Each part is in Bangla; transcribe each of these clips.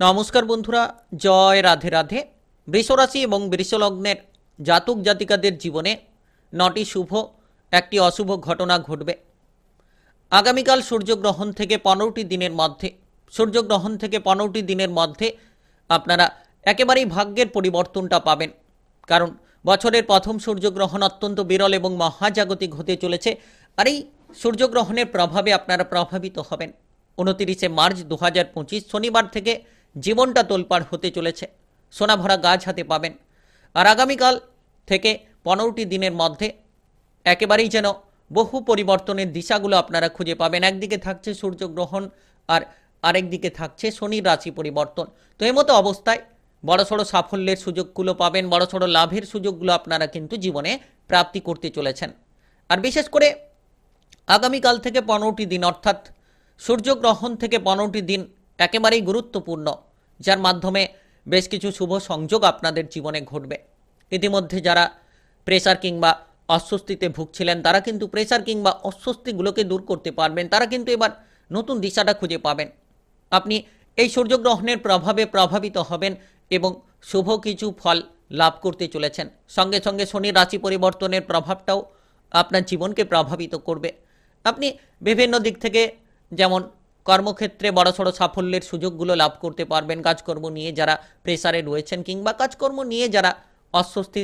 নমস্কার বন্ধুরা, জয় রাধে রাধে। বৃষরাশি এবং বৃষলগ্নের জাতক জাতিকাদের জীবনে নটি শুভ, একটি অশুভ ঘটনা ঘটবে। আগামীকাল সূর্যগ্রহণ থেকে পনেরোটি দিনের মধ্যে, সূর্যগ্রহণ থেকে পনেরোটি দিনের মধ্যে আপনারা একেবারেই ভাগ্যের পরিবর্তনটা পাবেন। কারণ বছরের প্রথম সূর্যগ্রহণ অত্যন্ত বিরল এবং মহাজাগতিক হতে চলেছে। আর এই সূর্যগ্রহণের প্রভাবে আপনারা প্রভাবিত হবেন। উনতিরিশে মার্চ দু হাজার পঁচিশ, শনিবার থেকে জীবনটা তোলপাড় হতে চলেছে। সোনাভরা গাছ হাতে পাবেন। আর আগামীকাল থেকে পনেরোটি দিনের মধ্যে একেবারেই যেন বহু পরিবর্তনের দিশাগুলো আপনারা খুঁজে পাবেন। একদিকে থাকছে সূর্যগ্রহণ আর আরেকদিকে থাকছে শনির রাশি পরিবর্তন। তো এই মতো অবস্থায় বড়সড় সাফল্যের সুযোগগুলো পাবেন বড়সড় লাভের সুযোগগুলো আপনারা কিন্তু জীবনে প্রাপ্তি করতে চলেছেন। আর বিশেষ করে আগামীকাল থেকে পনেরোটি দিন, অর্থাৎ সূর্যগ্রহণ থেকে পনেরোটি দিন একেবারেই গুরুত্বপূর্ণ, যার মাধ্যমে বেশ কিছু শুভ সংযোগ আপনাদের জীবনে ঘটবে। ইতিমধ্যে যারা প্রেসার কিংবা অস্বস্তিতে ভুগছিলেন, তারা কিন্তু প্রেসার কিংবা অস্বস্তিগুলোকে দূর করতে পারবেন। তারা কিন্তু এবার নতুন দিশাটা খুঁজে পাবেন। আপনি এই সূর্যগ্রহণের প্রভাবে প্রভাবিত হবেন এবং শুভ কিছু ফল লাভ করতে চলেছেন। সঙ্গে সঙ্গে শনির রাশি পরিবর্তনের প্রভাবটাও আপনার জীবনকে প্রভাবিত করবে। আপনি বিভিন্ন দিক থেকে যেমন কর্মক্ষেত্রে বড়সড় সাফল্যের সুযোগগুলো লাভ করতে পারবেন। কাজকর্ম নিয়ে যারা প্রেসারে রয়েছেন কিংবা কাজকর্ম নিয়ে যারা অস্বস্তি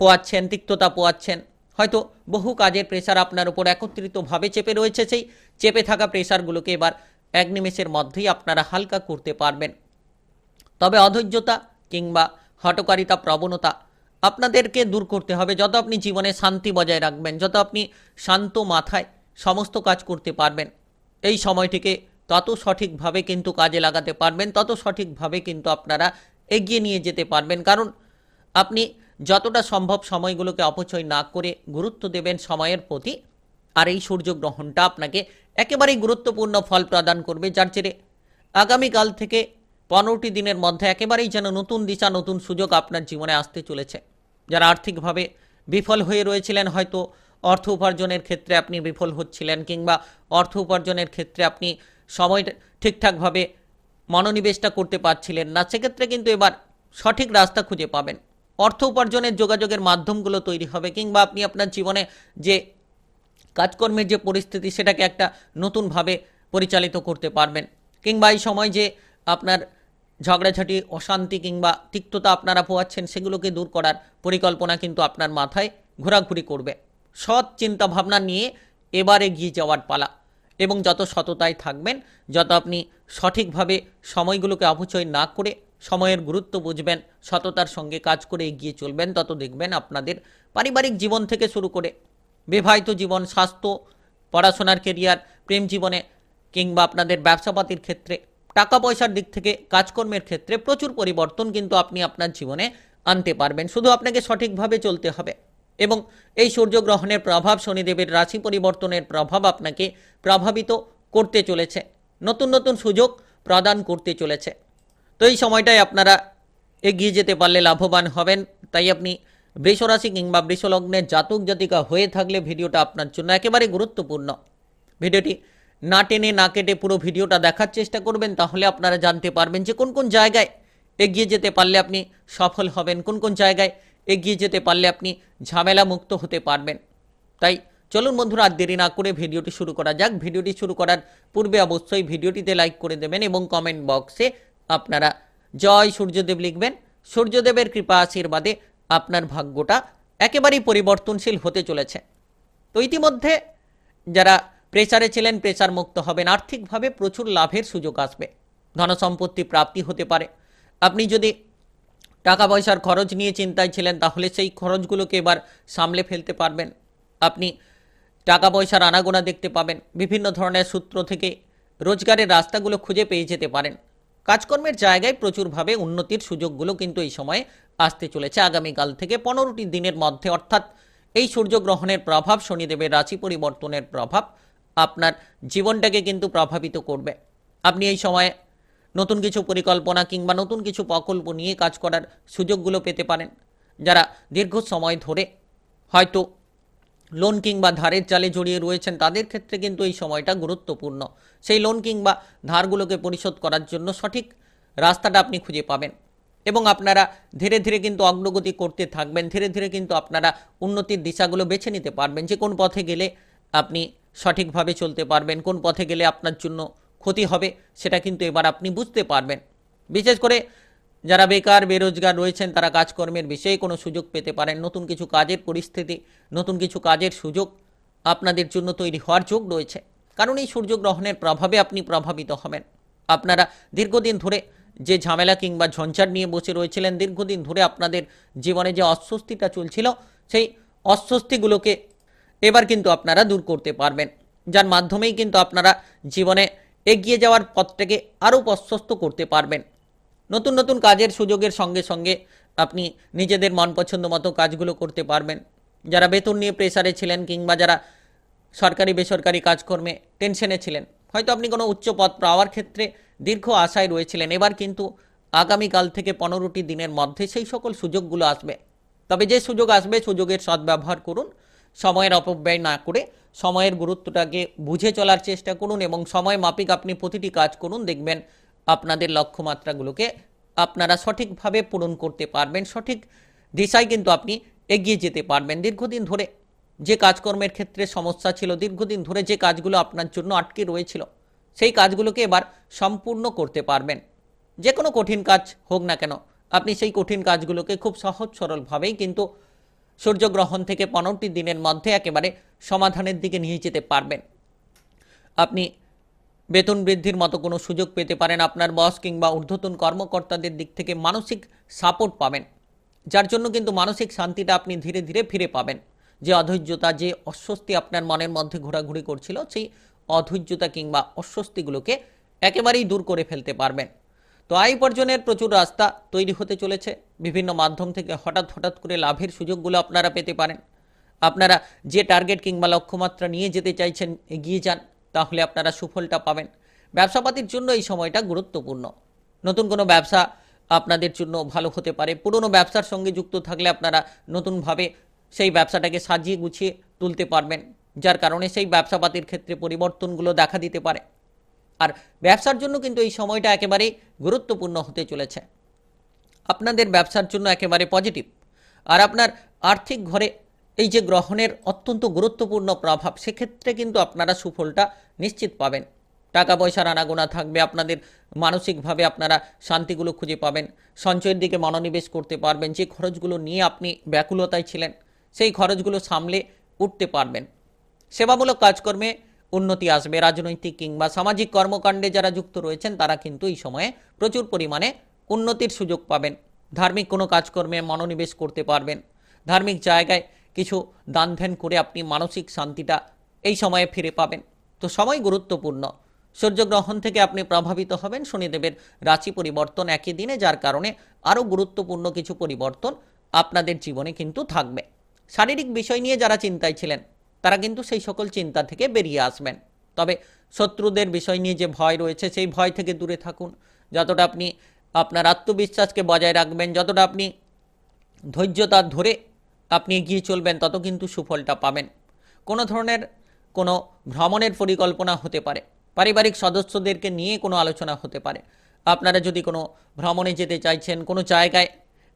পোয়াচ্ছেন, তিক্ততা পোয়াচ্ছেন, হয়তো বহু কাজের প্রেসার আপনার উপর একত্রিতভাবে চেপে রয়েছে। সেই চেপে থাকা প্রেসারগুলোকে এবার এক নিমেষের মধ্যেই আপনারা হালকা করতে পারবেন। তবে অধৈর্যতা কিংবা হটকারিতা, প্রবণতা আপনাদেরকে দূর করতে হবে। যত আপনি জীবনে শান্তি বজায় রাখবেন, যত আপনি শান্ত মাথায় সমস্ত কাজ করতে পারবেন। এই সময়টিকে তত সঠিকভাবে কিন্তু কাজে লাগাতে পারবেন, তত সঠিকভাবে কিন্তু আপনারা এগিয়ে নিয়ে যেতে পারবেন। কারণ আপনি যতটা সম্ভব সময়গুলোকে অপচয় না করে গুরুত্ব দেবেন সময়ের প্রতি, আর এই সূর্যগ্রহণটা আপনাকে একেবারেই গুরুত্বপূর্ণ ফল প্রদান করবে, যার জেরে আগামীকাল থেকে পনেরোটি দিনের মধ্যে একেবারেই যেন নতুন দিশা, নতুন সুযোগ আপনার জীবনে আসতে চলেছে। যারা আর্থিকভাবে বিফল হয়ে রয়েছিলেন, হয়তো অর্থ উপার্জনের ক্ষেত্রে আপনি বিফল হচ্ছিলেন কিংবা অর্থ উপার্জনের ক্ষেত্রে আপনি সময় ঠিকঠাকভাবে মনোনিবেশটা করতে পারছিলেন না, সেক্ষেত্রে কিন্তু এবার সঠিক রাস্তা খুঁজে পাবেন। অর্থ উপার্জনের যোগাযোগের মাধ্যমগুলো তৈরি হবে কিংবা আপনি আপনার জীবনে যে কাজকর্মের যে পরিস্থিতি সেটাকে একটা নতুনভাবে পরিচালিত করতে পারবেন কিংবা এই সময় যে আপনার ঝগড়াঝাটি, অশান্তি কিংবা তিক্ততা আপনারা পোয়াচ্ছেন সেগুলোকে দূর করার পরিকল্পনা কিন্তু আপনার মাথায় ঘোরাঘুরি করবে। সৎ চিন্তা ভাবনা নিয়ে এবার এগিয়ে যাওয়ার পালা। এবং যত সততায় থাকবেন, যত আপনি সঠিকভাবে সময়গুলোকে অপচয় না করে সময়ের গুরুত্ব বুঝবেন, সততার সঙ্গে কাজ করে এগিয়ে চলবেন, তত দেখবেন আপনাদের পারিবারিক জীবন থেকে শুরু করে বিবাহিত জীবন, স্বাস্থ্য, পড়াশোনার কেরিয়ার প্রেম জীবনে কিংবা আপনাদের ব্যবসাপাতির ক্ষেত্রে টাকা পয়সার দিক থেকে, কাজকর্মের ক্ষেত্রে প্রচুর পরিবর্তন কিন্তু আপনি আপনার জীবনে আনতে পারবেন। শুধু আপনাকে সঠিকভাবে চলতে হবে। এবং এই সূর্যগ্রহণের প্রভাব শনিদেবের রাশি পরিবর্তনের প্রভাব আপনাকে প্রভাবিত করতে চলেছে। নতুন নতুন সুযোগ প্রদান করতে চলেছে। তো এই সময়টায় আপনারা এগিয়ে যেতে পারলে লাভবান হবেন। তাই আপনি বৃষরাশি কিংবা বৃষলগ্নের জাতক জাতিকা হয়ে থাকলে ভিডিওটা আপনার জন্য একেবারে গুরুত্বপূর্ণ। ভিডিওটি না টেনে না কেটে পুরো ভিডিওটা দেখার চেষ্টা করবেন, তাহলে আপনারা জানতে পারবেন যে কোন কোন জায়গায় এগিয়ে যেতে পারলে আপনি সফল হবেন, কোন কোন জায়গায় এগিয়ে যেতে পারলে আপনি ঝামেলা মুক্ত হতে পারবেন। তাই চলুন বন্ধুরা, আর দেরি না করে ভিডিওটি শুরু করা যাক। ভিডিওটি শুরু করার পূর্বে অবশ্যই ভিডিওটিতে লাইক করে দেবেন এবং কমেন্ট বক্সে আপনারা জয় সূর্যদেব লিখবেন। সূর্যদেবের কৃপা আশীর্বাদে আপনার ভাগ্যটা একেবারেই পরিবর্তনশীল হতে চলেছে। তো ইতিমধ্যে যারা প্রেসারে ছিলেন প্রেসার মুক্ত হবেন, আর্থিকভাবে প্রচুর লাভের সুযোগ আসবে। ধনসম্পত্তি প্রাপ্তি হতে পারে। আপনি যদি টাকা পয়সার খরচ নিয়ে চিন্তায় ছিলেন, তাহলে সেই খরচগুলোকে এবার সামলে ফেলতে পারবেন। আপনি টাকা পয়সার আনাগোনা দেখতে পাবেন, বিভিন্ন ধরনের সূত্র থেকে রোজগারের রাস্তাগুলো খুঁজে পেয়ে যেতে পারেন। কাজকর্মের জায়গায় প্রচুরভাবে উন্নতির সুযোগগুলো কিন্তু এই সময়ে আসতে চলেছে। আগামীকাল থেকে পনেরোটি দিনের মধ্যে, অর্থাৎ এই সূর্যগ্রহণের প্রভাব, শনিদেবের রাশি পরিবর্তনের প্রভাব আপনার জীবনটাকে কিন্তু প্রভাবিত করবে। আপনি এই সময়ে নতুন কিছু পরিকল্পনা কিংবা নতুন কিছু প্রকল্প নিয়ে কাজ করার সুযোগগুলো পেতে পারেন। যারা দীর্ঘ সময় ধরে হয়তো লোন কিংবা ধারের জালে জড়িয়ে রয়েছেন, তাদের ক্ষেত্রে কিন্তু এই সময়টা গুরুত্বপূর্ণ। সেই লোন কিংবা ধারগুলোকে পরিশোধ করার জন্য সঠিক রাস্তাটা আপনি খুঁজে পাবেন এবং আপনারা ধীরে ধীরে কিন্তু অগ্রগতি করতে থাকবেন, ধীরে ধীরে কিন্তু আপনারা উন্নতির দিশাগুলো বেছে নিতে পারবেন। যে কোন পথে গেলে আপনি সঠিকভাবে চলতে পারবেন, কোন পথে গেলে আপনার জন্য ক্ষতি হবে, সেটা কিন্তু এবার আপনি বুঝতে পারবেন। বিশেষ করে যারা বেকার, বেরোজগার রয়েছেন, তারা কাজকর্মের বিষয়ে কোনো সুযোগ পেতে পারেন। নতুন কিছু কাজের পরিস্থিতি, নতুন কিছু কাজের সুযোগ আপনাদের জন্য তৈরি হওয়ার যোগ রয়েছে। কারণ এই সূর্যগ্রহণের প্রভাবে আপনি প্রভাবিত হবেন। আপনারা দীর্ঘদিন ধরে যে ঝামেলা কিংবা ঝঞ্ঝাট নিয়ে বসে রয়েছিলেন, দীর্ঘদিন ধরে আপনাদের জীবনে যে অস্বস্তিটা চলছিল, সেই অস্বস্তিগুলোকে এবার কিন্তু আপনারা দূর করতে পারবেন। যার মাধ্যমেই কিন্তু আপনারা জীবনে এগিয়ে যাওয়ার পথটাকে আরও প্রশস্ত করতে পারবেন। নতুন নতুন কাজের সুযোগের সঙ্গে সঙ্গে আপনি নিজেদের মন পছন্দ মতো কাজগুলো করতে পারবেন। যারা বেতন নিয়ে প্রেসারে ছিলেন কিংবা যারা সরকারি বেসরকারি কাজকর্মে টেনশনে ছিলেন, হয়তো আপনি কোনো উচ্চ পদ পাওয়ার ক্ষেত্রে দীর্ঘ আশায় রয়েছিলেন। এবার কিন্তু আগামীকাল থেকে পনেরোটি দিনের মধ্যে সেই সকল সুযোগগুলো আসবে। তবে যে সুযোগ আসবে, সুযোগের সদ্ব্যবহার করুন। সময়ের অপব্যয় না করে সময়ের গুরুত্বটাকে বুঝে চলার চেষ্টা করুন এবং সময় মাফিক আপনি প্রতিটি কাজ করুন। দেখবেন আপনাদের লক্ষ্যমাত্রাগুলোকে আপনারা সঠিকভাবে পূরণ করতে পারবেন। সঠিক দিশায় কিন্তু আপনি এগিয়ে যেতে পারবেন। দীর্ঘদিন ধরে যে কাজকর্মের ক্ষেত্রে সমস্যা ছিল, দীর্ঘদিন ধরে যে কাজগুলো আপনার জন্য আটকে রয়েছিল, সেই কাজগুলোকে এবার সম্পূর্ণ করতে পারবেন। যে কোনো কঠিন কাজ হোক না কেন, আপনি সেই কঠিন কাজগুলোকে খুব সহজ সরলভাবেই কিন্তু সূর্যগ্রহণ থেকে পনেরোটি দিনের মধ্যে একেবারে সমাধানের দিকে নিয়ে যেতে পারবেন। আপনি বেতন বৃদ্ধির মতো কোনো সুযোগ পেতে পারেন আপনার বস কিংবা ঊর্ধ্বতন কর্মকর্তাদের দিক থেকে মানসিক সাপোর্ট পাবেন, যার জন্য কিন্তু মানসিক শান্তিটা আপনি ধীরে ধীরে ফিরে পাবেন। যে অধৈর্যতা, যে অস্বস্তি আপনার মনের মধ্যে ঘোরাঘুরি করছিল, সেই অধৈর্যতা কিংবা অস্বস্তিগুলোকে একেবারেই দূর করে ফেলতে পারবেন। তো আয় উপার্জনের প্রচুর রাস্তা তৈরি হতে চলেছে। বিভিন্ন মাধ্যম থেকে হঠাৎ হঠাৎ করে লাভের সুযোগগুলো আপনারা পেতে পারেন। আপনারা যে টার্গেট কিংবা লক্ষ্যমাত্রা নিয়ে যেতে চাইছেন এগিয়ে যান, তাহলে আপনারা সুফলটা পাবেন। ব্যবসাপাতির জন্য এই সময়টা গুরুত্বপূর্ণ। নতুন কোনো ব্যবসা আপনাদের জন্য ভালো হতে পারে। পুরনো ব্যবসার সঙ্গে যুক্ত থাকলে আপনারা নতুনভাবে সেই ব্যবসাটাকে সাজিয়ে গুছিয়ে তুলতে পারবেন। যার কারণে সেই ব্যবসাপাতির ক্ষেত্রে পরিবর্তনগুলো দেখা দিতে পারে। আর ব্যবসার জন্য কিন্তু এই সময়টা একেবারে গুরুত্বপূর্ণ হতে চলেছে। আপনাদের ব্যবসার জন্য একেবারে পজিটিভ আর আপনার আর্থিক ঘরে এই যে গ্রহণের অত্যন্ত গুরুত্বপূর্ণ প্রভাব, সেক্ষেত্রে কিন্তু আপনারা সুফলটা নিশ্চিত পাবেন। টাকা পয়সার আনাগোনা থাকবে, আপনাদের মানসিকভাবে আপনারা শান্তিগুলো খুঁজে পাবেন, সঞ্চয়ের দিকে মনোনিবেশ করতে পারবেন, যে খরচগুলো নিয়ে আপনি ব্যাকুলতায় ছিলেন, সেই খরচগুলো সামলে উঠতে পারবেন। সেবামূলক কাজকর্মে উন্নতি আসবে, রাজনৈতিক কিংবা সামাজিক কর্মকাণ্ডে যারা যুক্ত রয়েছেন, তারা কিন্তু এই সময়ে প্রচুর পরিমাণে উন্নতির সুযোগ পাবেন। ধার্মিক কোনো কাজকর্মে মনোনিবেশ করতে পারবেন। ধার্মিক জায়গায় কিছু দান ধ্যান করে আপনি মানসিক শান্তিটা এই সময়ে ফিরে পাবেন। তো সময় গুরুত্বপূর্ণ। সূর্যগ্রহণ থেকে আপনি প্রভাবিত হবেন, শনিদেবের রাশি পরিবর্তন একই দিনে, যার কারণে আরও গুরুত্বপূর্ণ কিছু পরিবর্তন আপনাদের জীবনে কিন্তু থাকবে। শারীরিক বিষয় নিয়ে যারা চিন্তায় ছিলেন তারা কিন্তু সেই সকল চিন্তা থেকে বেরিয়ে আসবেন। তবে শত্রুদের বিষয় নিয়ে যে ভয় রয়েছে, সেই ভয় থেকে দূরে থাকুন। যতটা আপনি আপনার আত্মবিশ্বাসকে বজায় রাখবেন, যতটা আপনি ধৈর্যতা ধরে আপনি এগিয়ে চলবেন, তত কিন্তু সুফলটা পাবেন। কোনো ধরনের কোনো ভ্রমণের পরিকল্পনা হতে পারে। পারিবারিক সদস্যদেরকে নিয়ে কোনো আলোচনা হতে পারে। আপনারা যদি কোনো ভ্রমণে যেতে চাইছেন, কোনো জায়গায়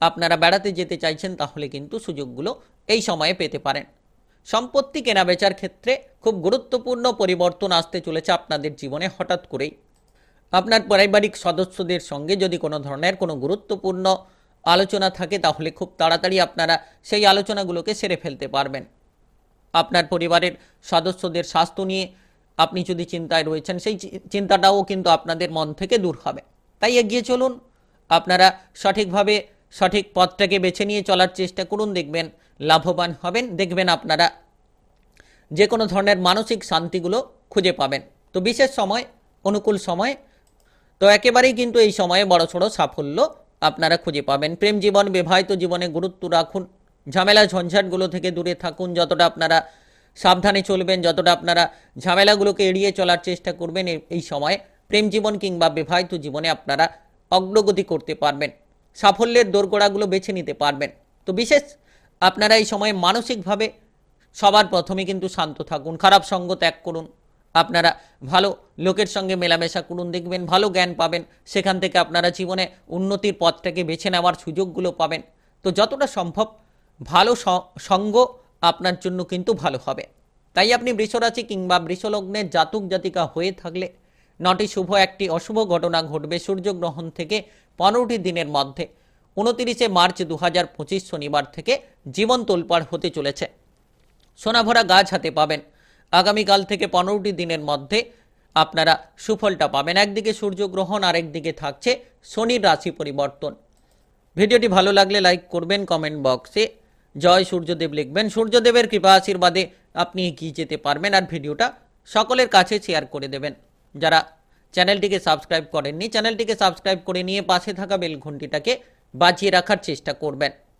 আপনারা বেড়াতে যেতে চাইছেন, তাহলে কিন্তু সুযোগগুলো এই সময়ে পেতে পারেন। সম্পত্তি কেনাবেচার ক্ষেত্রে খুব গুরুত্বপূর্ণ পরিবর্তন আসতে চলেছে আপনাদের জীবনে হঠাৎ করেই। আপনার পারিবারিক সদস্যদের সঙ্গে যদি কোনো ধরনের কোনো গুরুত্বপূর্ণ আলোচনা থাকে, তাহলে খুব তাড়াতাড়ি আপনারা সেই আলোচনাগুলোকে সেরে ফেলতে পারবেন। আপনার পরিবারের সদস্যদের স্বাস্থ্য নিয়ে আপনি যদি চিন্তায় রয়েছেন, সেই চিন্তাটাও কিন্তু আপনাদের মন থেকে দূর হবে। তাই এগিয়ে চলুন, আপনারা সঠিকভাবে সঠিক পথটাকে বেছে নিয়ে চলার চেষ্টা করুন, দেখবেন লাভবান হবেন, দেখবেন আপনারা যে কোনো ধরনের মানসিক শান্তিগুলো খুঁজে পাবেন। তো বিশেষ সময়, অনুকূল সময়, তো একেবারেই কিন্তু এই সময়ে বড় সড়ো সাফল্য আপনারা খুঁজে পাবেন। প্রেম জীবন, বিবাহিত জীবনে গুরুত্ব রাখুন, ঝামেলা, ঝঞ্ঝাটগুলো থেকে দূরে থাকুন, যতটা আপনারা সাবধানে চলবেন, যতটা আপনারা ঝামেলাগুলোকে এড়িয়ে চলার চেষ্টা করবেন এই সময়ে প্রেম জীবন কিংবা বিবাহিত জীবনে আপনারা অগ্রগতি করতে পারবেন, সাফল্যের দোরগোড়াগুলো বেছে নিতে পারবেন। তো বিশেষ আপনারা এই সময়ে মানসিকভাবে সবার প্রথমে কিন্তু শান্ত থাকুন, খারাপ সঙ্গ ত্যাগ করুন। আপনারা ভালো লোকের সঙ্গে মেলামেশা করুন, দেখবেন ভালো জ্ঞান পাবেন, সেখান থেকে আপনারা জীবনে উন্নতির পথটাকে বেছে নেওয়ার সুযোগগুলো পাবেন। তো যতটা সম্ভব ভালো সঙ্গ আপনার জন্য কিন্তু ভালো হবে। তাই আপনি বৃষরাশি কিংবা বৃষলগ্নের জাতক জাতিকা হয়ে থাকলে নটি শুভ, একটি অশুভ ঘটনা ঘটবে সূর্যগ্রহণ থেকে পনেরোটি দিনের মধ্যে। উনতিরিশে মার্চ দু হাজার পঁচিশ শনিবার থেকে জীবন তোলপাড় হতে চলেছে। সোনাভরা গাছ হাতে পাবেন। আগামীকাল থেকে পনেরোটি দিনের মধ্যে আপনারা সুফলটা পাবেন। একদিকে সূর্যগ্রহণ, আরেকদিকে থাকছে শনির রাশি পরিবর্তন। ভিডিওটি ভালো লাগলে লাইক করবেন, কমেন্ট বক্সে জয় সূর্যদেব লিখবেন। সূর্যদেবের কৃপা আশীর্বাদে আপনি এগিয়ে যেতে পারবেন আর ভিডিওটা সকলের কাছে শেয়ার করে দেবেন। যারা চ্যানেলটিকে সাবস্ক্রাইব করেননি, চ্যানেলটিকে সাবস্ক্রাইব করে নিয়ে পাশে থাকা বেল ঘন্টিটাকে বাজিয়ে রাখার চেষ্টা করবেন।